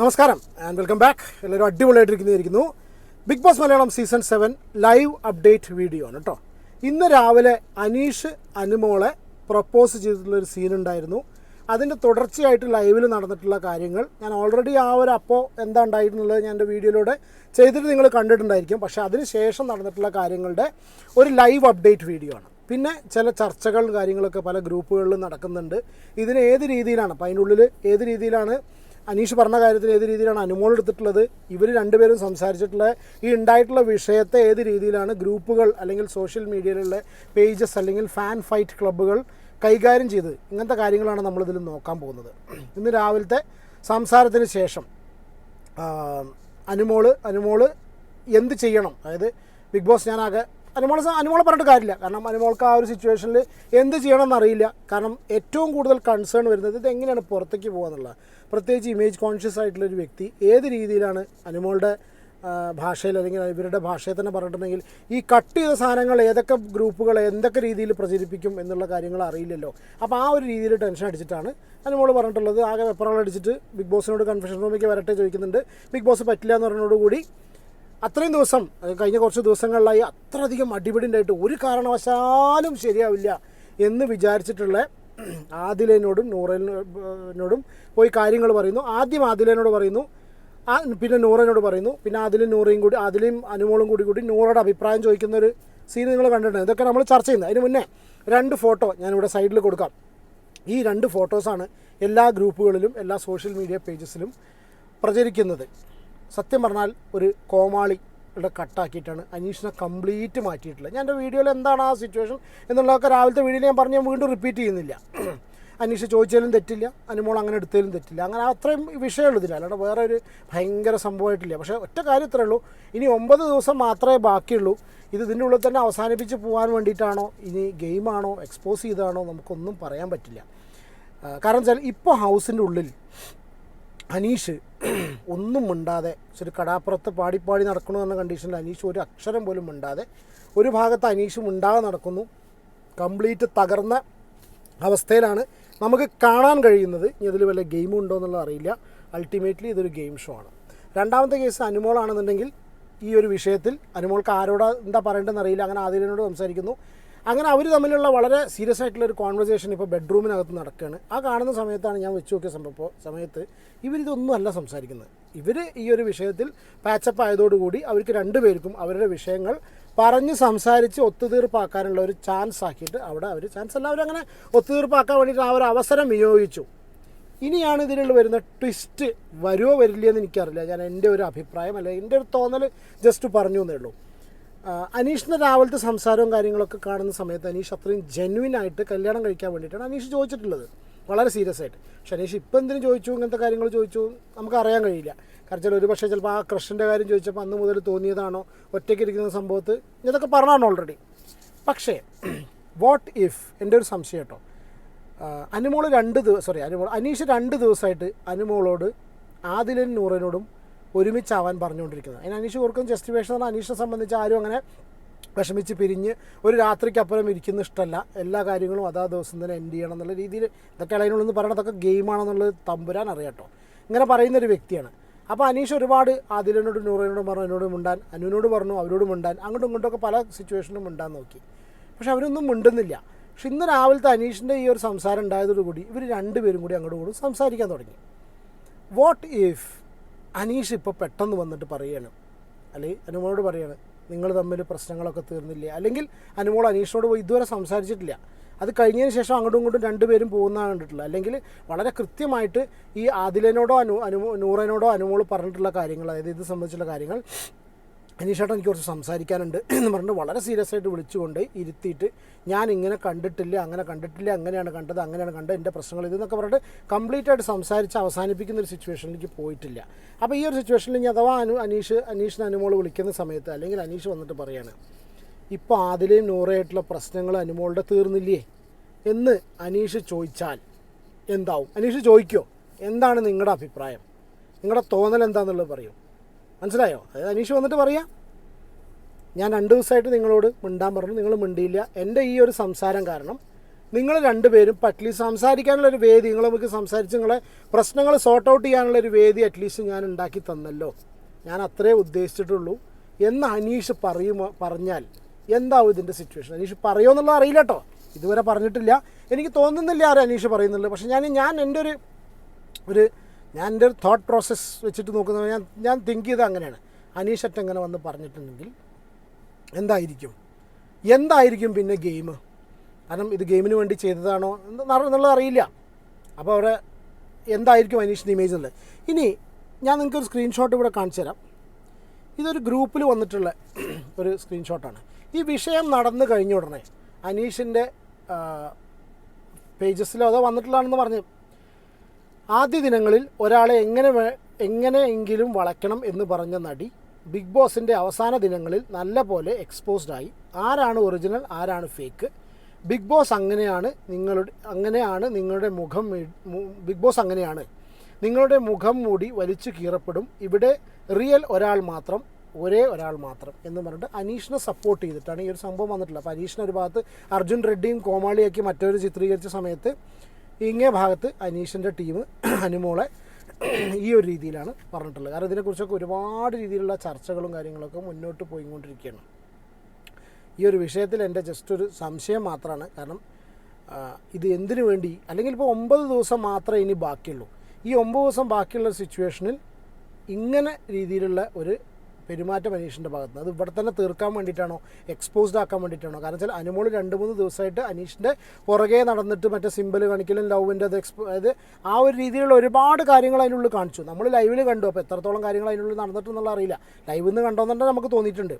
നമസ്കാരം and welcome back എല്ലാവരും അടിപൊളിയായിട്ടിരിക്കുന്നതായിരിക്കുന്നു. Bigg Boss Malayalam season seven live update video ആണ് കേട്ടോ ഇന്ന് രാവിലെ അനീഷ് അനുമോളെ പ്രപ്പോസ് ചെയ്തിട്ടുള്ളൊരു സീൻ ഉണ്ടായിരുന്നു. അതിന്റെ തുടർച്ചയായിട്ട് ലൈവിൽ നടന്നിട്ടുള്ള കാര്യങ്ങൾ ഞാൻ ഓൾറെഡി ആ ഒരു അപ്പോൾ എന്താ ഉണ്ടായിരുന്നുള്ളത് ഞാൻ എന്റെ വീഡിയോയിലൂടെ ചെയ്തിട്ട് നിങ്ങൾ കണ്ടിട്ടുണ്ടായിരിക്കും. പക്ഷേ അതിന് ശേഷം നടന്നിട്ടുള്ള കാര്യങ്ങളുടെ ഒരു ലൈവ് അപ്ഡേറ്റ് വീഡിയോ ആണ്. പിന്നെ ചില ചർച്ചകളും കാര്യങ്ങളൊക്കെ പല ഗ്രൂപ്പുകളിലും നടക്കുന്നുണ്ട്. ഇതിന് ഏത് രീതിയിലാണ്? അപ്പോൾ അതിനുള്ളിൽ ഏത് രീതിയിലാണ് അനീഷ് പറഞ്ഞ കാര്യത്തിൽ ഏത് രീതിയിലാണ് അനുമോൾ എടുത്തിട്ടുള്ളത്? ഇവർ രണ്ടുപേരും സംസാരിച്ചിട്ടുള്ള ഈ ഉണ്ടായിട്ടുള്ള വിഷയത്തെ ഏത് രീതിയിലാണ് ഗ്രൂപ്പുകൾ അല്ലെങ്കിൽ സോഷ്യൽ മീഡിയയിലുള്ള പേജസ് അല്ലെങ്കിൽ ഫാൻ ഫൈറ്റ് ക്ലബ്ബുകൾ കൈകാര്യം ചെയ്തത്? ഇങ്ങനത്തെ കാര്യങ്ങളാണ് നമ്മളിതിൽ നോക്കാൻ പോകുന്നത്. ഇന്ന് രാവിലത്തെ സംസാരത്തിന് ശേഷം അനുമോൾ അനുമോൾ എന്ത് ചെയ്യണം? അതായത് ബിഗ് ബോസ് ഞാനാകെ അനുമോളെ അനുമോളെ പറഞ്ഞിട്ട് കാര്യമില്ല. കാരണം അനുമോൾക്ക് ആ ഒരു സിറ്റുവേഷനിൽ എന്ത് ചെയ്യണം എന്നറിയില്ല കാരണം ഏറ്റവും കൂടുതൽ കൺസേൺ വരുന്നത് ഇത് എങ്ങനെയാണ് പുറത്തേക്ക് പോകുക എന്നുള്ളത് പ്രത്യേകിച്ച് ഇമേജ് കോൺഷ്യസ് ആയിട്ടുള്ള ഒരു വ്യക്തി ഏത് രീതിയിലാണ് അനുമോളുടെ ഭാഷയിൽ അല്ലെങ്കിൽ ഇവരുടെ ഭാഷയിൽ തന്നെ പറഞ്ഞിട്ടുണ്ടെങ്കിൽ ഈ കട്ട് ചെയ്ത സാധനങ്ങൾ ഏതൊക്കെ ഗ്രൂപ്പുകൾ എന്തൊക്കെ രീതിയിൽ പ്രചരിപ്പിക്കും എന്നുള്ള കാര്യങ്ങൾ അറിയില്ലല്ലോ. അപ്പോൾ ആ ഒരു രീതിയിൽ ടെൻഷൻ അടിച്ചിട്ടാണ് അനുമോൾ പറഞ്ഞിട്ടുള്ളത്. ആകെ വെപ്പറകൾ അടിച്ചിട്ട് ബിഗ് ബോസിനോട് കൺഫ്യൂഷൻ റൂമിലേക്ക് വരട്ടെ ചോദിക്കുന്നുണ്ട്. ബിഗ് ബോസ് പറ്റില്ല എന്ന് പറഞ്ഞതോടുകൂടി അത്രയും ദിവസം കഴിഞ്ഞ കുറച്ച് ദിവസങ്ങളിലായി അത്രയധികം അടിപിടി ഉണ്ടായിട്ട് ഒരു കാരണവശാലും ശരിയാവില്ല എന്ന് വിചാരിച്ചിട്ടുള്ള ആദിലേനോടും നൂറലിനോടും പോയി കാര്യങ്ങൾ പറയുന്നു. ആദ്യം ആദിലേനോട് പറയുന്നു. ആ പിന്നെ നൂറനോട് പറയുന്നു. പിന്നെ ആദിലും നൂറയും കൂടി ആദിലും അനുമോളും കൂടി കൂടി നൂറയുടെ അഭിപ്രായം ചോദിക്കുന്ന ഒരു സീൻ നിങ്ങൾ കണ്ടിട്ടുണ്ട്. ഇതൊക്കെ നമ്മൾ ചർച്ച ചെയ്യുന്നത്. അതിന് മുന്നേ രണ്ട് ഫോട്ടോ ഞാനിവിടെ സൈഡിൽ കൊടുക്കാം. ഈ രണ്ട് ഫോട്ടോസാണ് എല്ലാ ഗ്രൂപ്പുകളിലും എല്ലാ സോഷ്യൽ മീഡിയ പേജസിലും പ്രചരിക്കുന്നത്. സത്യം പറഞ്ഞാൽ ഒരു കോമാളിയുടെ കട്ടാക്കിയിട്ടാണ്. അനീഷിനെ കംപ്ലീറ്റ് മാറ്റിയിട്ടുള്ളത് ഞാൻ എന്റെ വീഡിയോയിൽ എന്താണ് ആ സിറ്റുവേഷൻ എന്നുള്ളതൊക്കെ രാവിലത്തെ വീഡിയോയിൽ ഞാൻ പറഞ്ഞ് ഞാൻ വീണ്ടും റിപ്പീറ്റ് ചെയ്യുന്നില്ല. അനീഷ് ചോദിച്ചാലും തെറ്റില്ല. അനുമോൾ അങ്ങനെ എടുത്താലും തെറ്റില്ല. അങ്ങനെ അത്രയും വിഷയമുള്ളൂ ഇതില്ല അല്ലാണ്ട് വേറെ ഒരു ഭയങ്കര സംഭവമായിട്ടില്ല. പക്ഷേ ഒറ്റ കാര്യം ഇത്രേ ഉള്ളൂ. ഇനി ഒമ്പത് ദിവസം മാത്രമേ ബാക്കിയുള്ളൂ. ഇത് ഇതിന്റെ ഉള്ളിൽ തന്നെ അവസാനിപ്പിച്ച് പോകാൻ വേണ്ടിയിട്ടാണോ? ഇനി ഗെയിമാണോ എക്സ്പോസ് ചെയ്താണോ നമുക്കൊന്നും പറയാൻ പറ്റില്ല. കാരണം വെച്ചാൽ ഇപ്പോൾ ഹൗസിന്റെ ഉള്ളിൽ അനീഷ് ഒന്നും മിണ്ടാതെ ഒരു കടാപ്പുറത്ത് പാടിപ്പാടി നടക്കണു എന്ന കണ്ടീഷനിൽ അനീഷ് ഒരു അക്ഷരം പോലും മിണ്ടാതെ ഒരു ഭാഗത്ത് അനീഷ് മിണ്ടാതെ നടക്കുന്നു. കംപ്ലീറ്റ് തകർന്ന അവസ്ഥയിലാണ് നമുക്ക് കാണാൻ കഴിയുന്നത്. ഇനി അതിൽ വല്ല ഗെയിമും ഉണ്ടോ എന്നുള്ളത് അറിയില്ല. അൾട്ടിമേറ്റ്ലി ഇതൊരു ഗെയിം ഷോ ആണ്. രണ്ടാമത്തെ കേസ് അനുമോളാണെന്നുണ്ടെങ്കിൽ ഈ ഒരു വിഷയത്തിൽ അനുമോൾക്ക് ആരോടാ എന്താ പറയേണ്ടതെന്ന് അറിയില്ല. അങ്ങനെ ആദിലിനോട് സംസാരിക്കുന്നു. അങ്ങനെ അവർ തമ്മിലുള്ള വളരെ സീരിയസ് ആയിട്ടുള്ള ഒരു കോൺവെർസേഷൻ ഇപ്പോൾ ബെഡ്റൂമിനകത്ത് നടക്കുകയാണ് ആ കാണുന്ന സമയത്താണ് ഞാൻ വെച്ച് നോക്കിയ സംഭവം സമയത്ത് ഇവരിതൊന്നും അല്ല സംസാരിക്കുന്നത്. ഇവർ ഈ ഒരു വിഷയത്തിൽ പാച്ചപ്പ് ആയതോടുകൂടി അവർക്ക് രണ്ടുപേർക്കും അവരുടെ വിഷയങ്ങൾ പറഞ്ഞ് സംസാരിച്ച് ഒത്തുതീർപ്പാക്കാനുള്ള ഒരു ചാൻസ് ആക്കിയിട്ട് അവിടെ അവർ ചാൻസ് അല്ല. അവരങ്ങനെ ഒത്തുതീർപ്പാക്കാൻ വേണ്ടിയിട്ട് ആ ഒരു അവസരം വിനിയോഗിച്ചു. ഇനിയാണ് ഇതിലുള്ള വരുന്ന ട്വിസ്റ്റ് വരുമോ വരില്ലയെന്ന് എനിക്കറിയില്ല. ഞാൻ എന്റെ ഒരു അഭിപ്രായം അല്ലെങ്കിൽ എന്റെ ഒരു തോന്നൽ ജസ്റ്റ് പറഞ്ഞു എന്നേ ഉള്ളൂ. അനീഷിന്റെ രാവിലത്തെ സംസാരവും കാര്യങ്ങളൊക്കെ കാണുന്ന സമയത്ത് അനീഷ് അത്രയും ജെന്വിൻ ആയിട്ട് കല്യാണം കഴിക്കാൻ വേണ്ടിയിട്ടാണ് അനീഷ് ചോദിച്ചിട്ടുള്ളത്. വളരെ സീരിയസ് ആയിട്ട്. പക്ഷെ അനീഷ് ഇപ്പം എന്തിനു ചോദിച്ചു? ഇങ്ങനത്തെ കാര്യങ്ങൾ ചോദിച്ചു. നമുക്ക് അറിയാൻ കഴിയില്ല. കാരണം ഒരു പക്ഷേ ചിലപ്പോൾ ആ ക്രഷിന്റെ കാര്യം ചോദിച്ചപ്പോൾ അന്ന് മുതൽ തോന്നിയതാണോ? ഒറ്റയ്ക്ക് ഇരിക്കുന്ന സംഭവത്ത് ഇതൊക്കെ പറഞ്ഞാണ് ഓൾറെഡി പക്ഷേ വാട്ട് ഇഫ് എന്റെ ഒരു സംശയം കേട്ടോ. അനുമോൾ രണ്ട് ദിവസം സോറി അനുമോൾ അനീഷ് രണ്ട് ദിവസമായിട്ട് അനുമോളോട് ആദിലും നൂറിനോടും ഒരുമിച്ചാവാൻ പറഞ്ഞുകൊണ്ടിരിക്കുന്നത്. അതിന് അനീഷ് കൊടുക്കുന്ന ജസ്റ്റിഫിക്കേഷൻ പറഞ്ഞാൽ അനീഷിനെ സംബന്ധിച്ച് ആരും അങ്ങനെ വിഷമിച്ച് പിരിഞ്ഞ് ഒരു രാത്രിക്കപ്പുറം ഇരിക്കുന്ന ഇഷ്ടമല്ല. എല്ലാ കാര്യങ്ങളും അതാ ദിവസം തന്നെ എൻഡ് ചെയ്യണം എന്നുള്ള രീതിയിൽ ഇതൊക്കെ അതിനുള്ളിൽ പറയണതൊക്കെ ഗെയിമാണെന്നുള്ളത് തമ്പുരാൻ അറിയാട്ടോ ഇങ്ങനെ പറയുന്ന ഒരു വ്യക്തിയാണ്. അപ്പോൾ അനീഷ് ഒരുപാട് ആദിലിനോടും നൂറിനോടും പറഞ്ഞു എന്നോട് മിണ്ടാൻ അനുവിനോട് പറഞ്ഞു അവരോട് മിണ്ടാൻ അങ്ങോട്ടും ഇങ്ങോട്ടൊക്കെ പല സിറ്റുവേഷനിലും മിണ്ടാൻ നോക്കി. പക്ഷെ അവരൊന്നും മിണ്ടുന്നില്ല. പക്ഷെ ഇന്ന് രാവിലത്തെ അനീഷിന്റെ ഈ ഒരു സംസാരം ഉണ്ടായതോടുകൂടി ഇവർ രണ്ടുപേരും കൂടി അങ്ങോട്ടും ഇങ്ങോട്ടും സംസാരിക്കാൻ തുടങ്ങി. വാട്ട് ഇഫ് അനീഷ് ഇപ്പോൾ പെട്ടെന്ന് വന്നിട്ട് പറയാണ്. അല്ലെങ്കിൽ അനുമോളോട് പറയാണ് നിങ്ങൾ തമ്മിൽ പ്രശ്നങ്ങളൊക്കെ തീർന്നില്ലേ? അല്ലെങ്കിൽ അനുമോൾ അനീഷിനോട് ഇതുവരെ സംസാരിച്ചിട്ടില്ല. അത് കഴിഞ്ഞതിന് ശേഷം അങ്ങോട്ടും ഇങ്ങോട്ടും രണ്ടുപേരും പോകുന്നതാണ് കണ്ടിട്ടുള്ളത്. അല്ലെങ്കിൽ വളരെ കൃത്യമായിട്ട് ഈ ആദിലനോടോ അനു അനു നൂറനോടോ അനുമോൾ പറഞ്ഞിട്ടുള്ള കാര്യങ്ങൾ അതായത് ഇത് സംബന്ധിച്ചുള്ള കാര്യങ്ങൾ അനീഷേട്ടൻ എനിക്ക് കുറച്ച് സംസാരിക്കാനുണ്ട് എന്ന് പറഞ്ഞിട്ട് വളരെ സീരിയസ് ആയിട്ട് വിളിച്ചുകൊണ്ട് ഇരുത്തിയിട്ട് ഞാൻ ഇങ്ങനെ കണ്ടിട്ടില്ല അങ്ങനെ കണ്ടിട്ടില്ല അങ്ങനെയാണ് കണ്ടത് അങ്ങനെയാണ് കണ്ടത് എന്റെ പ്രശ്നങ്ങൾ ഇതെന്നൊക്കെ പറഞ്ഞിട്ട് കംപ്ലീറ്റ് ആയിട്ട് സംസാരിച്ച് അവസാനിപ്പിക്കുന്ന ഒരു സിറ്റുവേഷനിലേക്ക് പോയിട്ടില്ല. അപ്പോൾ ഈ ഒരു സിറ്റുവേഷനിൽ ഞാൻ അഥവാ അനു അനീഷ് അനീഷിന് അനുമോൾ വിളിക്കുന്ന സമയത്ത് അല്ലെങ്കിൽ അനീഷ് വന്നിട്ട് പറയാണ് ഇപ്പോൾ ആദിലെയും നൂറയായിട്ടുള്ള പ്രശ്നങ്ങൾ അനുമോളുടെ തീർന്നില്ലേ? എന്ന് അനീഷ് ചോദിച്ചാൽ എന്താവും? അനീഷ് ചോദിക്കോ? എന്താണ് നിങ്ങളുടെ അഭിപ്രായം? നിങ്ങളുടെ തോന്നൽ എന്താണെന്നുള്ളത് പറയൂ. മനസ്സിലായോ? അതായത് അനീഷ് വന്നിട്ട് പറയാം ഞാൻ രണ്ട് ദിവസമായിട്ട് നിങ്ങളോട് മിണ്ടാൻ പറഞ്ഞു നിങ്ങൾ മിണ്ടിയില്ല. എന്റെ ഈ ഒരു സംസാരം കാരണം നിങ്ങൾ രണ്ടുപേരും അറ്റ്ലീസ്റ്റ് സംസാരിക്കാനുള്ള ഒരു വേദി നിങ്ങൾ നമുക്ക് സംസാരിച്ച് നിങ്ങളെ പ്രശ്നങ്ങൾ സോർട്ട് ഔട്ട് ചെയ്യാനുള്ള ഒരു വേദി അറ്റ്ലീസ്റ്റ് ഞാൻ ഉണ്ടാക്കി തന്നല്ലോ. ഞാൻ അത്രേ ഉദ്ദേശിച്ചിട്ടുള്ളൂ. എന്ന് അനീഷ് പറയുമോ പറഞ്ഞാൽ എന്താവും ഇതിന്റെ സിറ്റുവേഷൻ അനീഷ് പറയുമോ എന്നുള്ളത് അറിയില്ല കേട്ടോ. ഇതുവരെ പറഞ്ഞിട്ടില്ല. എനിക്ക് തോന്നുന്നില്ല ആരും അനീഷ് പറയുന്നുള്ളൂ പക്ഷേ ഞാൻ ഞാൻ എന്റെ ഒരു ഒരു ഞാൻ എന്റെ ഒരു തോട്ട് പ്രോസസ്സ് വെച്ചിട്ട് നോക്കുന്നത് ഞാൻ ഞാൻ തിങ്ക് ചെയ്ത് അങ്ങനെയാണ്. അനീഷ് അറ്റ് എങ്ങനെ വന്ന് പറഞ്ഞിട്ടുണ്ടെങ്കിൽ എന്തായിരിക്കും? എന്തായിരിക്കും പിന്നെ ഗെയിം കാരണം ഇത് ഗെയിമിന് വേണ്ടി ചെയ്തതാണോ? എന്ന് എന്നുള്ളത് അറിയില്ല. അപ്പോൾ അവിടെ എന്തായിരിക്കും അനീഷിന്റെ ഇമേജ് എന്നുള്ളത്? ഇനി ഞാൻ നിങ്ങൾക്ക് ഒരു സ്ക്രീൻഷോട്ട് ഇവിടെ കാണിച്ചു തരാം. ഇതൊരു ഗ്രൂപ്പിൽ വന്നിട്ടുള്ള ഒരു സ്ക്രീൻഷോട്ടാണ് ഈ വിഷയം നടന്നു കഴിഞ്ഞ ഉടനെ അനീഷിന്റെ പേജസിലോ അതോ വന്നിട്ടുള്ളതാണെന്ന് പറഞ്ഞു ആദ്യ ദിനങ്ങളിൽ ഒരാളെ എങ്ങനെ എങ്ങനെയെങ്കിലും വളയ്ക്കണം എന്ന് പറഞ്ഞ നടി ബിഗ് ബോസിന്റെ അവസാന ദിനങ്ങളിൽ നല്ല പോലെ എക്സ്പോസ്ഡ് ആയി. ആരാണ് ഒറിജിനൽ ആരാണ് ഫേക്ക് ബിഗ് ബോസ് അങ്ങനെയാണ് നിങ്ങളുടെ അങ്ങനെയാണ് നിങ്ങളുടെ മുഖം ബിഗ് ബോസ് അങ്ങനെയാണ്. നിങ്ങളുടെ മുഖം മൂടി വലിച്ചു കീറപ്പെടും. ഇവിടെ റിയൽ ഒരാൾ മാത്രം ഒരേ ഒരാൾ മാത്രം എന്ന് പറഞ്ഞിട്ട് അനീഷിനെ സപ്പോർട്ട് ചെയ്തിട്ടാണ് ഈ ഒരു സംഭവം വന്നിട്ടുള്ളത്. അപ്പോൾ അനീഷിനൊരു ഭാഗത്ത് അർജുൻ റെഡ്ഡിയും കോമാളിയാക്കി മറ്റൊരു ചിത്രീകരിച്ച സമയത്ത് ഇങ്ങേ ഭാഗത്ത് അനീഷിന്റെ ടീം അനുമോളെ ഈ ഒരു രീതിയിലാണ് പറഞ്ഞിട്ടുള്ളത്. കാരണം ഇതിനെക്കുറിച്ചൊക്കെ ഒരുപാട് രീതിയിലുള്ള ചർച്ചകളും കാര്യങ്ങളൊക്കെ മുന്നോട്ട് പോയിക്കൊണ്ടിരിക്കുകയാണ്. ഈ ഒരു വിഷയത്തിൽ എന്റെ ജസ്റ്റ് ഒരു സംശയം മാത്രമാണ്. കാരണം ഇത് എന്തിനു വേണ്ടി? അല്ലെങ്കിൽ ഇപ്പോൾ ഒമ്പത് ദിവസം മാത്രമേ ഇനി ബാക്കിയുള്ളൂ. ഈ ഒമ്പത് ദിവസം ബാക്കിയുള്ള സിറ്റുവേഷനിൽ ഇങ്ങനെ രീതിയിലുള്ള ഒരു പെരുമാറ്റം അനീഷിന്റെ ഭാഗത്ത് അത് ഇവിടെ തന്നെ തീർക്കാൻ വേണ്ടിയിട്ടാണോ? എക്സ്പോസ്ഡ് ആക്കാൻ വേണ്ടിയിട്ടാണോ? കാരണം വെച്ചാൽ അനുമോൾ രണ്ട് മൂന്ന് ദിവസമായിട്ട് അനീഷിന്റെ പുറകെ നടന്നിട്ട് മറ്റേ സിമ്പിൾ കാണിക്കലും ലവിന്റെ അത് എക്സ്പോ അതായത് ആ ഒരു രീതിയിലുള്ള ഒരുപാട് കാര്യങ്ങൾ അതിനുള്ളിൽ കാണിച്ചു. നമ്മൾ ലൈവിൽ കണ്ടു. അപ്പോൾ എത്രത്തോളം കാര്യങ്ങൾ അതിനുള്ളിൽ നടന്നിട്ടെന്നുള്ള അറിയില്ല. ലൈവിൽ നിന്ന് കണ്ടോന്നുണ്ടെങ്കിൽ നമുക്ക് തോന്നിയിട്ടുണ്ട്.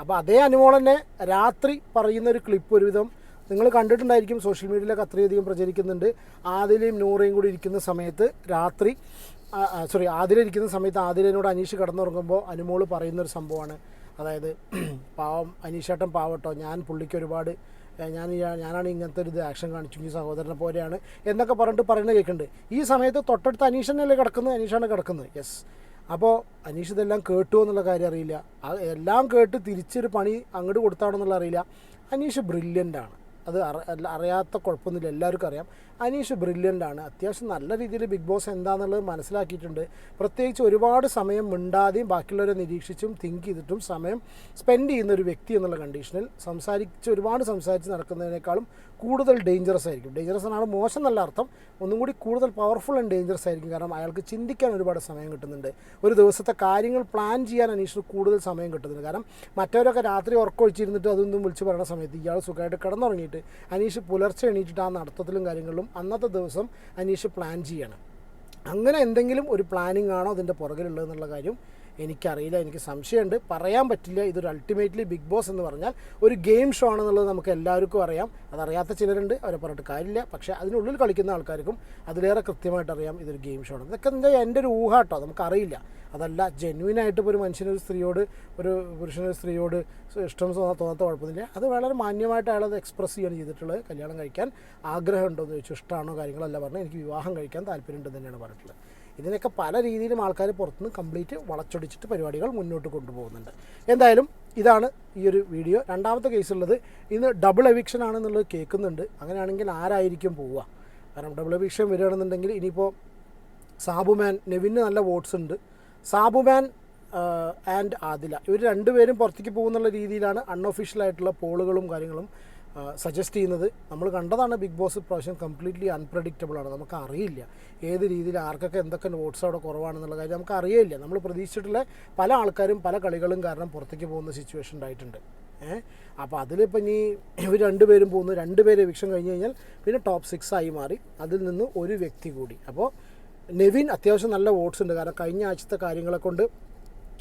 അപ്പോൾ അതേ അനുമോൾ തന്നെ രാത്രി പറയുന്ന ഒരു ക്ലിപ്പ് ഒരുവിധം നിങ്ങൾ കണ്ടിട്ടുണ്ടായിരിക്കും. സോഷ്യൽ മീഡിയയിലൊക്കെ അത്രയധികം പ്രചരിക്കുന്നുണ്ട്. ആദിലയും നൂറയും കൂടി ഇരിക്കുന്ന സമയത്ത് രാത്രി സോറി ആതിരയിരിക്കുന്ന സമയത്ത് ആതിരനോട് അനീഷ് കിടന്നുറങ്ങുമ്പോൾ അനുമോൾ പറയുന്നൊരു സംഭവമാണ്. അതായത് പാവം അനീഷേട്ടൻ പാവട്ടോ ഞാൻ പുള്ളിക്ക് ഒരുപാട് ഞാൻ ഞാനാണ് ഇങ്ങനത്തെ ഒരു ആക്ഷൻ കാണിച്ചു ഈ സഹോദരനെ പോലെയാണ് എന്നൊക്കെ പറഞ്ഞിട്ട് പറയുന്നത് കേൾക്കുന്നുണ്ട്. ഈ സമയത്ത് തൊട്ടടുത്ത് അനീഷ് അനീഷനല്ലേ കിടക്കുന്നത്? അനീഷാണ് കിടക്കുന്നത്. യെസ് അപ്പോൾ അനീഷ് ഇതെല്ലാം കേട്ടു എന്നുള്ള കാര്യം അറിയില്ല. എല്ലാം കേട്ട് തിരിച്ചൊരു പണി അങ്ങോട്ട് കൊടുത്താണെന്നുള്ള അറിയില്ല. അനീഷ് ബ്രില്യന്റ് ആണ്. അത് അറി- അറിയാത്ത കുഴപ്പമൊന്നുമില്ല എല്ലാവർക്കും അറിയാം. അനീഷ് ബ്രില്യന്റ് ആണ് അത്യാവശ്യം നല്ല രീതിയിൽ ബിഗ് ബോസ് എന്താണെന്നുള്ളത് മനസ്സിലാക്കിയിട്ടുണ്ട്. പ്രത്യേകിച്ച് ഒരുപാട് സമയം മിണ്ടാതെയും ബാക്കിയുള്ളവരെ നിരീക്ഷിച്ചും തിങ്ക് ചെയ്തിട്ടും സമയം സ്പെൻഡ് ചെയ്യുന്ന ഒരു വ്യക്തി എന്നുള്ള കണ്ടീഷനിൽ സംസാരിച്ച് ഒരുപാട് സംസാരിച്ച് നടക്കുന്നതിനേക്കാളും കൂടുതൽ ഡേഞ്ചറസ് ആയിരിക്കും. ഡേഞ്ചറസ് എന്നാണ് മോശം എന്നല്ല അർത്ഥം. ഒന്നും കൂടി കൂടുതൽ പവർഫുൾ ആൻഡ് ഡേഞ്ചറസ് ആയിരിക്കും. കാരണം അയാൾക്ക് ചിന്തിക്കാൻ ഒരുപാട് സമയം കിട്ടുന്നുണ്ട്. ഒരു ദിവസത്തെ കാര്യങ്ങൾ പ്ലാൻ ചെയ്യാൻ അനീഷിന് കൂടുതൽ സമയം കിട്ടുന്നുണ്ട്. കാരണം മറ്റവരൊക്കെ രാത്രി ഉറക്കൊഴിച്ചിരുന്നിട്ട് അതൊന്നും വിളിച്ച് പറയുന്ന സമയത്ത് ഇയാൾ സുഖമായിട്ട് കിടന്നുറങ്ങിയിട്ട് അനീഷ് പുലർച്ചെ എണീറ്റിട്ട് ആ നടത്തത്തിലും കാര്യങ്ങളിലും അന്നത്തെ ദിവസം അനീഷ് പ്ലാൻ ചെയ്യണം. അങ്ങനെ എന്തെങ്കിലും ഒരു പ്ലാനിങ് ആണോ അതിന്റെ പുറകിലുള്ളതെന്നുള്ള കാര്യം എനിക്കറിയില്ല എനിക്ക് സംശയമുണ്ട്. പറയാൻ പറ്റില്ല ഇതൊരു അൾട്ടിമേറ്റ്ലി ബിഗ് ബോസ് എന്ന് പറഞ്ഞാൽ ഒരു ഗെയിം ഷോ ആണെന്നുള്ളത് നമുക്ക് എല്ലാവർക്കും അറിയാം. അതറിയാത്ത ചിലരുണ്ട് അവരെ പറഞ്ഞിട്ട് കാര്യമില്ല. പക്ഷേ അതിനുള്ളിൽ കളിക്കുന്ന ആൾക്കാർക്കും അതിലേറെ കൃത്യമായിട്ട് അറിയാം ഇതൊരു ഗെയിം ഷോ ആണ് ഇതൊക്കെ എന്താ എന്റെ ഒരു ഊഹാട്ടോ നമുക്കറിയില്ല. അതല്ല ജെന്വിൻ ഇപ്പോൾ ഒരു മനുഷ്യനൊരു സ്ത്രീയോട് ഒരു പുരുഷനൊരു സ്ത്രീയോട് ഇഷ്ടം തോന്നാത്ത കുഴപ്പമൊന്നുമില്ല. അത് വളരെ മാന്യമായിട്ട് അയാളത് എക്സ്പ്രസ് ചെയ്യാണ് ചെയ്തിട്ടുള്ളത്. കല്യാണം കഴിക്കാൻ ആഗ്രഹമുണ്ടോ എന്ന് ചോദിച്ചു. ഇഷ്ടമാണോ കാര്യങ്ങളല്ല പറഞ്ഞാൽ എനിക്ക് വിവാഹം കഴിക്കാൻ താല്പര്യമുണ്ടെന്ന് തന്നെയാണ് പറഞ്ഞിട്ടുള്ളത്. ഇതിനൊക്കെ പല രീതിയിലും ആൾക്കാർ പുറത്തുനിന്ന് കംപ്ലീറ്റ് വളച്ചൊടിച്ചിട്ട് പരിപാടികൾ മുന്നോട്ട് കൊണ്ടുപോകുന്നുണ്ട്. എന്തായാലും ഇതാണ് ഈ ഒരു വീഡിയോ രണ്ടാമത്തെ കേസുള്ളത് ഇന്ന് ഡബിൾ എവിക്ഷൻ ആണെന്നുള്ളത് കേൾക്കുന്നുണ്ട്. അങ്ങനെയാണെങ്കിൽ ആരായിരിക്കും പോവുക? കാരണം ഡബിൾ എവിക്ഷൻ വരികയാണെന്നുണ്ടെങ്കിൽ ഇനിയിപ്പോൾ സാബുമാൻ നെവിന് നല്ല വോട്ട്സ് ഉണ്ട്. സാബുമാൻ ആൻഡ് ആദില. ഇവർ രണ്ടുപേരും പുറത്തേക്ക് പോകുന്നുള്ള രീതിയിലാണ് അൺഒഫീഷ്യലായിട്ടുള്ള പോളുകളും കാര്യങ്ങളും സജസ്റ്റ് ചെയ്യുന്നത് നമ്മൾ കണ്ടതാണ് ബിഗ് ബോസ് പ്രാവശ്യം കംപ്ലീറ്റ്ലി അൺപ്രഡിക്റ്റബിൾ ആണ്. നമുക്ക് അറിയില്ല. ഏത് രീതിയിൽ ആർക്കൊക്കെ എന്തൊക്കെ വോട്ട്സ് അവിടെ കുറവാണെന്നുള്ള കാര്യം നമുക്ക് അറിയില്ല നമ്മൾ പ്രതീക്ഷിച്ചിട്ടുള്ള പല ആൾക്കാരും പല കളികളും കാരണം പുറത്തേക്ക് പോകുന്ന സിറ്റുവേഷൻ ഉണ്ടായിട്ടുണ്ട്. ഏഹ് അപ്പോൾ അതിലിപ്പോൾ ഇനി ഇവർ രണ്ടുപേരും പോകുന്നു. രണ്ടുപേരെ വിക്ഷം കഴിഞ്ഞ് കഴിഞ്ഞാൽ പിന്നെ ടോപ്പ് സിക്സ് ആയി മാറി. അതിൽ നിന്ന് ഒരു വ്യക്തി കൂടി. അപ്പോൾ നെവിൻ അത്യാവശ്യം നല്ല വോട്ട്സ് ഉണ്ട്. കാരണം കഴിഞ്ഞ ആഴ്ചത്തെ കാര്യങ്ങളെ കൊണ്ട്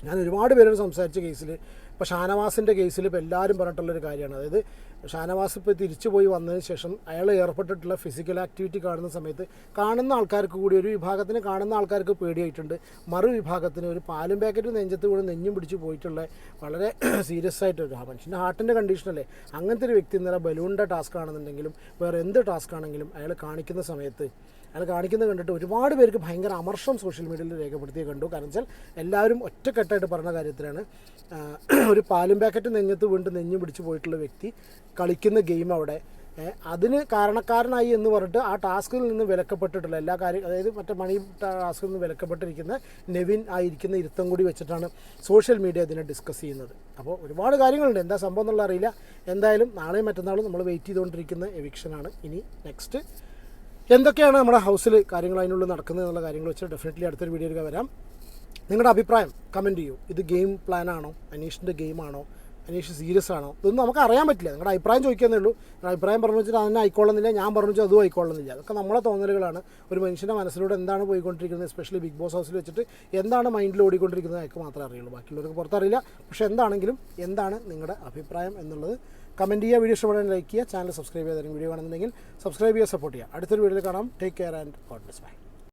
ഞാൻ ഒരുപാട് പേരോട് സംസാരിച്ച കേസിൽ ഇപ്പോൾ ഷാനവാസിന്റെ കേസിൽ ഇപ്പോൾ എല്ലാവരും പറഞ്ഞിട്ടുള്ളൊരു കാര്യമാണ്. അതായത് ഷാനവാസ് ഇപ്പോൾ തിരിച്ചു പോയി വന്നതിന് ശേഷം അയാൾ ഏർപ്പെട്ടിട്ടുള്ള ഫിസിക്കൽ ആക്ടിവിറ്റി കാണുന്ന സമയത്ത് കാണുന്ന ആൾക്കാർക്ക് കൂടി ഒരു വിഭാഗത്തിന് കാണുന്ന ആൾക്കാർക്ക് പേടിയായിട്ടുണ്ട്. മറുവിഭാഗത്തിന് ഒരു പാലും പാക്കറ്റ് നെഞ്ചത്ത് കൂടെ നെഞ്ഞും പിടിച്ച് പോയിട്ടുള്ള വളരെ സീരിയസ് ആയിട്ട് ഒരു മനുഷ്യന്റെ ഹാർട്ടിന്റെ കണ്ടീഷനല്ലേ അങ്ങനത്തെ ഒരു വ്യക്തി ഇന്നലെ ബലൂണിന്റെ ടാസ്ക് ആണെന്നുണ്ടെങ്കിലും വേറെ എന്ത് ടാസ്ക് ആണെങ്കിലും അയാൾ കാണിക്കുന്ന സമയത്ത് അയാൾ കാണിക്കുന്നത് കണ്ടിട്ട് ഒരുപാട് പേർക്ക് ഭയങ്കര അമർഷം സോഷ്യൽ മീഡിയയിൽ രേഖപ്പെടുത്തി കണ്ടു. കാരണം വെച്ചാൽ എല്ലാവരും ഒറ്റക്കെട്ടായിട്ട് പറഞ്ഞ കാര്യത്തിലാണ്. ഒരു പാലും പാക്കറ്റ് നെഞ്ഞത്ത് വീണ്ട് നെഞ്ഞു പിടിച്ച് പോയിട്ടുള്ള വ്യക്തി കളിക്കുന്ന ഗെയിം അവിടെ. അതിന് കാരണക്കാരനായി എന്ന് പറഞ്ഞിട്ട് ആ ടാസ്കിൽ നിന്ന് വിലക്കപ്പെട്ടിട്ടുള്ള എല്ലാ കാര്യം അതായത് മറ്റേ മണി ടാസ്കിൽ നിന്ന് വിലക്കപ്പെട്ടിരിക്കുന്ന നെവിൻ ആയിരിക്കുന്ന ഇരുത്തം കൂടി വെച്ചിട്ടാണ് സോഷ്യൽ മീഡിയ ഇതിനെ ഡിസ്കസ് ചെയ്യുന്നത്. അപ്പോൾ ഒരുപാട് കാര്യങ്ങളുണ്ട്. എന്താ സംഭവം എന്നുള്ള അറിയില്ല. എന്തായാലും നാളെയും മറ്റന്നാളും നമ്മൾ വെയിറ്റ് ചെയ്തുകൊണ്ടിരിക്കുന്ന എവിക്ഷനാണ്. ഇനി നെക്സ്റ്റ് എന്തൊക്കെയാണ് നമ്മുടെ ഹൗസിൽ കാര്യങ്ങൾ അതിനുള്ളിൽ നടക്കുന്നത് എന്നുള്ള കാര്യങ്ങൾ വെച്ച് ഡെഫിനറ്റ്ലി അടുത്തൊരു വീഡിയോയിൽ വരാം. നിങ്ങളുടെ അഭിപ്രായം കമന്റ് ചെയ്യൂ. ഇത് ഗെയിം പ്ലാനാണോ അനീഷിന്റെ ഗെയിമാണോ അനീഷ് സീരിയസ് ആണോ? ഇതൊന്നും നമുക്ക് അറിയാൻ പറ്റില്ല. നിങ്ങളുടെ അഭിപ്രായം ചോദിക്കുന്നേ ഉള്ളൂ. നിങ്ങളുടെ അഭിപ്രായം പറഞ്ഞു വെച്ചിട്ട് അതിനെ ആയിക്കൊള്ളുന്നില്ല. ഞാൻ പറഞ്ഞു വെച്ചാൽ അതും ആയിക്കൊള്ളുന്നില്ല. അതൊക്കെ നമ്മളെ തോന്നലുകളാണ്. ഒരു മനുഷ്യന്റെ മനസ്സിലൂടെ എന്താണ് പോയിക്കൊണ്ടിരിക്കുന്നത്? എസ്പെഷ്യലി ബിഗ് ബോസ് ഹൗസിൽ വെച്ചിട്ട് എന്താണ് മൈൻഡിൽ ഓടിക്കൊണ്ടിരിക്കുന്നത്? അയാൾക്ക് മാത്രമേ അറിയുള്ളൂ. ബാക്കിയുള്ളവർക്ക് പുറത്തറിയില്ല. പക്ഷേ എന്താണെങ്കിലും എന്താണ് നിങ്ങളുടെ അഭിപ്രായം എന്നുള്ളത് കമന്റ് ചെയ്യുക വീഡിയോ ഇഷ്ടപ്പെടാൻ ലൈക്ക് ചെയ്യുക ചാനൽ സബ്സ്ക്രൈബ് ചെയ്താലും വീഡിയോ കാണുന്നുണ്ടെങ്കിൽ സബ്സ്ക്രൈബ് ചെയ്യുക സപ്പോർട്ട് ചെയ്യുക അടുത്തൊരു വീഡിയോയിൽ കാണാം. Take care and God bless bye